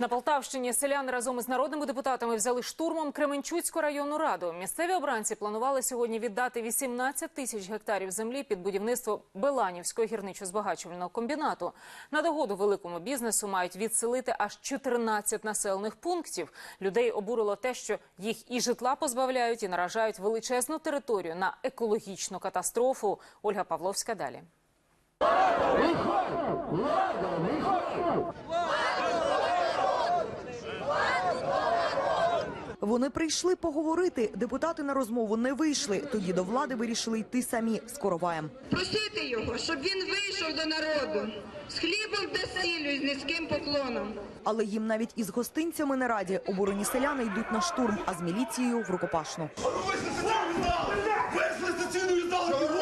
На Полтавщині селяни разом із народними депутатами взяли штурмом Кременчуцьку районну раду. Місцеві обранці планували сьогодні віддати 18 тисяч гектарів землі під будівництво Беланівського гірничо-збагачувального комбінату. На догоду великому бізнесу мають відселити аж 14 населених пунктів. Людей обурило те, що їх і житла позбавляють, і наражають величезну територію на екологічну катастрофу. Ольга Павловська далі. Вони прийшли поговорити. Депутати на розмову не вийшли. Тоді до влади вирішили йти самі з короваєм. Просити його, щоб він вийшов до народу з хлібом та сіллю і з низьким поклоном. Але їм навіть із гостинцями не раді. Обурені селяни йдуть на штурм, а з міліцією в рукопашну. Вийшли ціну віддали! Вийшли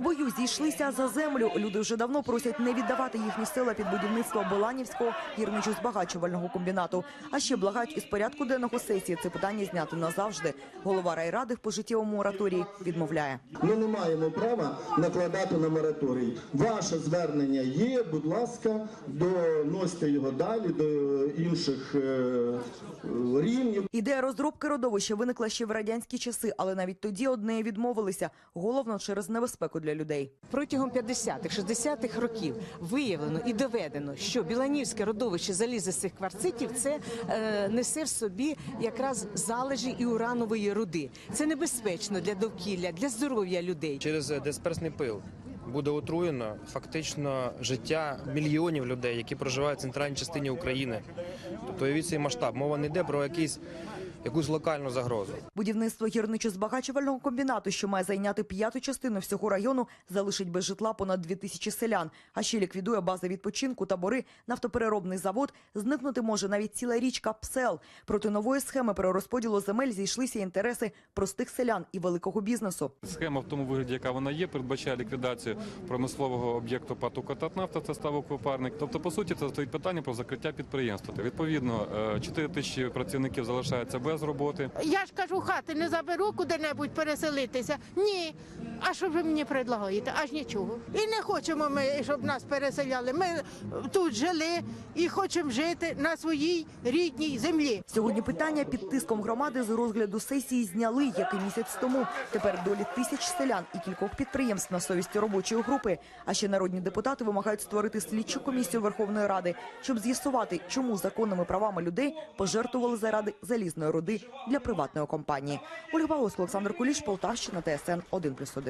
Бою зійшлися за землю. Люди вже давно просять не віддавати їхні села під будівництво Беланівського гірничо-збагачувального комбінату. А ще благають із порядку денного сесії це питання зняти назавжди. Голова райради в пожиттєвому мораторії відмовляє. Ми не маємо права накладати на мораторій. Ваше звернення є, будь ласка, доносьте його далі до інших е. Ідея розробки родовища виникла ще в радянські часи, але навіть тоді одне відмовилися. Головно через небезпеку для людей. Протягом 50-х, 60-х років виявлено і доведено, що біланівське родовище залізистих кварцитів це е, несе в собі якраз залежі і уранової руди. Це небезпечно для довкілля, для здоров'я людей. через дисперсний пил буде отруєно фактично життя мільйонів людей, які проживають в центральній частині України. Тобто уявіть цей масштаб. Мова не йде про якийсь якусь локальну загрозу. Будівництво гірничо-збагачувального комбінату, що має зайняти п'яту частину всього району, залишить без житла понад дві тисячі селян. А ще ліквідує бази відпочинку, табори, нафтопереробний завод. Зникнути може навіть ціла річка Псел. Проти нової схеми перерозподілу земель зійшлися інтереси простих селян і великого бізнесу. Схема в тому вигляді, яка вона є, передбачає ліквідацію промислового об'єкту ПАТ «Укртатнафта», це ставок випарник. Тобто, по суті, це стоїть питання про закриття підприємства. Відповідно, е, 4 тисячі працівників залишаються без роботи. Я ж кажу, хати не заберу куди-небудь переселитися. Ні. А що ви мені предлагаєте? Аж нічого. І не хочемо ми, щоб нас переселяли. Ми тут жили і хочемо жити на своїй рідній землі. Сьогодні питання під тиском громади з розгляду сесії зняли, як і місяць тому. Тепер долі тисяч селян і кількох підприємств на совісті робочої групи. А ще народні депутати вимагають створити слідчу комісію Верховної Ради, щоб з'ясувати, чому законними правами людей пожертвували заради залізної руди для приватної компанії. Ольга Павловська, Олександр Куліш, Полтавщина, ТСН 1+,1.